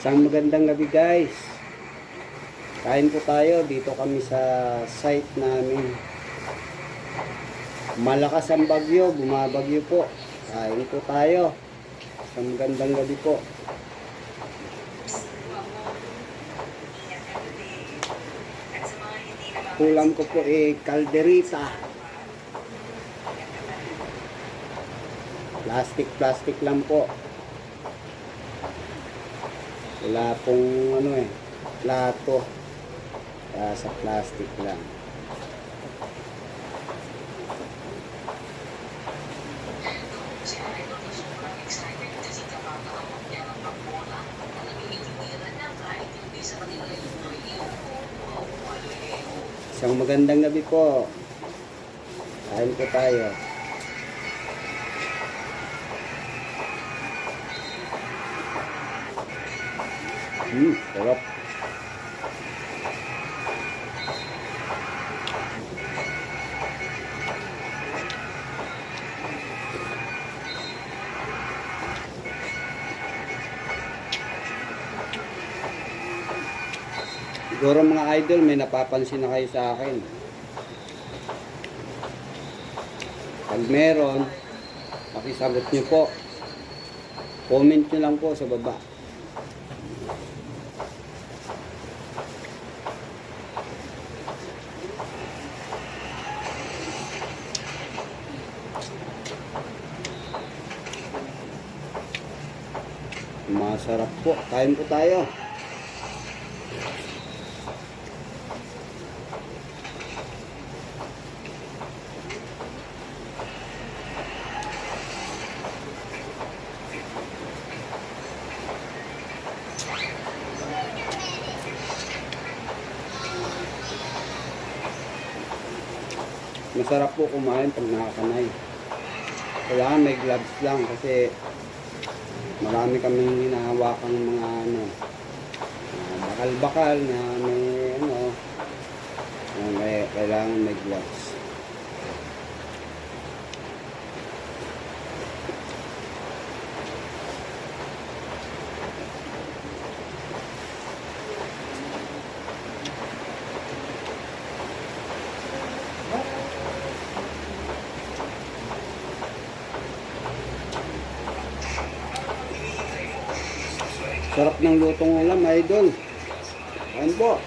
Isang magandang gabi guys. Kain po tayo. Dito kami sa site namin. Malakas ang bagyo. Bumabagyo po. Kain po tayo. Isang magandang gabi po. Ulam ko po eh kalderita. Plastic plastic lang po. Wala pong ano eh, plato. Kaya sa plastic lang. Isang magandang gabi po. Kain po tayo. Hmm, sarap. Siguro mga idol, may napapansin na kayo sa akin. Pag meron, pakisagot nyo po. Comment nyo lang po sa baba. Masarap po. Kain po tayo. Masarap po kumain pag nakakanay. Kailangan may gloves lang kasi marami kaming hinahawakang mga ano bakal-bakal na may ano may kailangan may gloves. Sarap ng lutong ulam, idol. Ayun po.